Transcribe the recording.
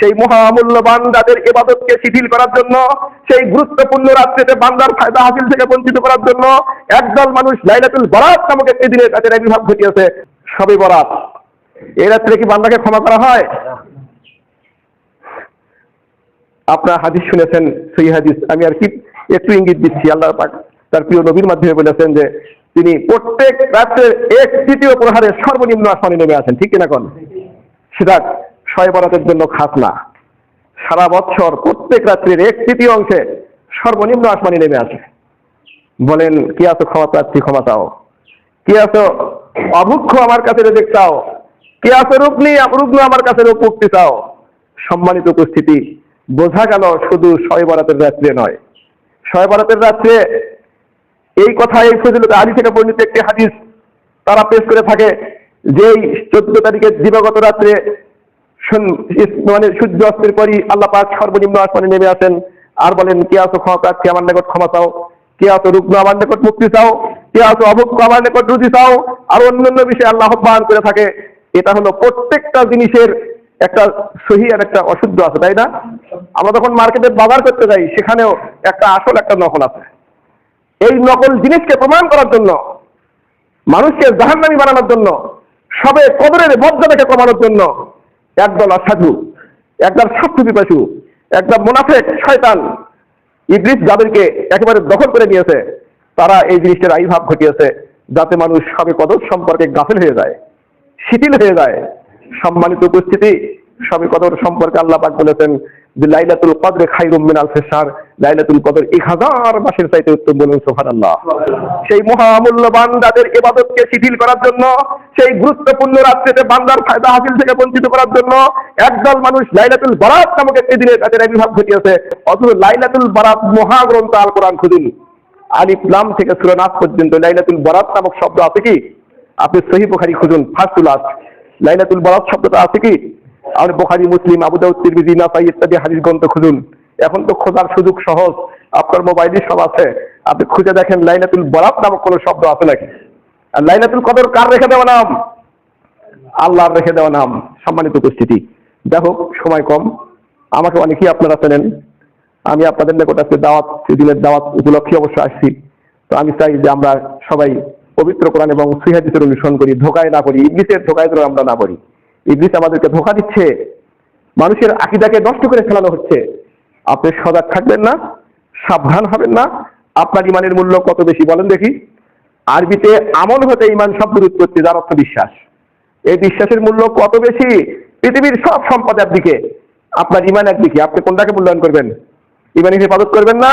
সেই মহামূল্যবান যাদের এবাদতকে শিথিল করার জন্য, সেই গুরুত্বপূর্ণ রাত্রিতে বান্দার ফায়দা হাসিল থেকে বঞ্চিত করার জন্য একদল মানুষ লাইলাতুল বরাত নামক একটি দিনে তাদের আবির্ভাব ঘটিয়েছে। সবে বরাত। এই রাত্রে কি বান্দাকে ক্ষমা করা হয়? আপনার হাদিস শুনেছেন, সেই হাদিস। আমি আর কি একটু ইঙ্গিত দিচ্ছি, আল্লাহ পাক তার প্রিয় নবীর মাধ্যমে বলেছেন যে, তিনি প্রত্যেক রাত্রের এক তৃতীয় প্রহারে সর্বনিম্ন আসমানে নেমে আসেন, ঠিক কিনা কোন? সেটা ছয় বরাতের জন্য খাস না সারা বছর প্রত্যেক রাত্রির এক তৃতীয় অংশে সর্বনিম্ন আসমানি নেমে আসে। বলেন, কি আছো ক্ষমা প্রার্থী ক্ষমা চাও। কি আছো অভুক্ষ আমার কাছে রেজেক চাও। কি আছো রুগ্নি রুগ্ন আমার কাছে মুক্তি চাও। সম্মানিত উপস্থিতি, বোঝা গেল শুধু ছয় বরাতের রাত্রে নয়। ছয় বরাতের রাত্রে এই কথা, এই ফজিলত আলী থেকে বর্ণিত একটি হাদিস তারা পেশ করে থাকে যেই চোদ্দ তারিখের দিবাগত রাত্রে মানে সূর্য অস্তের পরই আল্লাহ পাক সর্বনিম্ন আসমানে নেমে আসেন। আর বলেন, কে আছো ক্ষমা প্রার্থী আমার নিকট ক্ষমা চাও? কে আছো রুগ্ন, আমার নিকট মুক্তি চাও? কে আছো অভুক্ষ আমার নিকট রুজি চাও? আর অন্যান্য বিষয়ে আল্লাহ আহ্বান করে থাকে। এটা হলো প্রত্যেকটা জিনিসের একটা সহি আর একটা অশুদ্ধ আছে, তাই না? আমরা যখন মার্কেটে বাজার করতে যাই, সেখানেও একটা আসল, একটা নকল আছে। এই নকল জিনিসকে প্রমাণ করার জন্য, মানুষকে জাহান্নামী বানানোর জন্য, সবে কবরের মর্যাদাকে কমানোর জন্য একদল অসাধু একদল স্বার্থ পিপাসু একদল মোনাফেক, শয়তান। ইদ্রিস যাদেরকে একেবারে দখল করে নিয়েছে, তারা এই জিনিসটার আবির্ভাব ঘটিয়েছে, যাতে মানুষ সবে কদর সম্পর্কে গাফিল হয়ে যায়, শিথিল হয়ে যায়। সম্মানিত উপস্থিতি, সবে কদর সম্পর্কে আল্লাহ পাক বলেছেন, যে লাইলাতুল কদরে খাইরুম মিনাল শাহর লাইলাতুল কদর, এক হাজার মাসের চাইতে উত্তম বলুন সুবহানাল্লাহ। সেই মহামূল্যবান যাদের ইবাদতকে শিথিল করার জন্য, সেই গুরুত্বপূর্ণ রাত্রিতে বান্দার ফায়দা হাসিল থেকে বঞ্চিত করার জন্য একদল মানুষ লাইলাতুল বারাত নামক একটি দিনে তাদের আবির্ভাব ঘটিয়েছে। অথচ লাইলাতুল বারাত মহাগ্রন্থ আল কোরআন খুঁজুন আলিফ লাম থেকে সূরা নাস পর্যন্ত লাইলাতুল বারাত নামক শব্দ আছে কি? আপনি সহি বুখারী খুঁজুন ফার্স্ট টু লাস্ট লাইলাতুল বারাত শব্দটা আছে কি? আপনি বুখারী, মুসলিম, আবু দাউদ ইত্যাদি হাদিস গ্রন্থ খুঁজুন। এখন তো খোঁজার সুযোগ সহজ। আপনার মোবাইলে সব আছে। আপনি খুঁজে দেখেন লাইলাতুল বারাত নামক কোনো শব্দ আছে নাকি? আর লাইলাতুল কদর কার রেখে দেওয়া নাম? আল্লাহর রেখে দেওয়া নাম। সম্মানিত উপস্থিতি। দেখো, সময় কম। আমাকে অনেকেই আপনারা চেনেন। আমি আপনাদের নিকট আজকে দাওয়াত দিনের দাওয়াত উপলক্ষে অবশ্য আসছি। তো আমি চাই যে আমরা সবাই পবিত্র কোরআন এবং সিহাদিসের অনুসরণ করি, ধোকায় না করি ইংলিশের ধোকায় যেন আমরা না করি ইংলিশ আমাদেরকে ধোকা দিচ্ছে। মানুষের আকিদাকে নষ্ট করে ফেলানো হচ্ছে। আপনি সজাগ থাকবেন না, সাবধান হবেন না। আপনার ইমানের মূল্য কত বেশি বলেন দেখি। আরবিতে আমল হতে ইমান শব্দের উৎপত্তি, যার অর্থ বিশ্বাস। এই বিশ্বাসের মূল্য কত বেশি? পৃথিবীর সব সম্পদের দিকে আপনার ইমান একদিকে। আপনি কোনটাকে মূল্যায়ন করবেন? ইমানের হেফাজত করবেন না?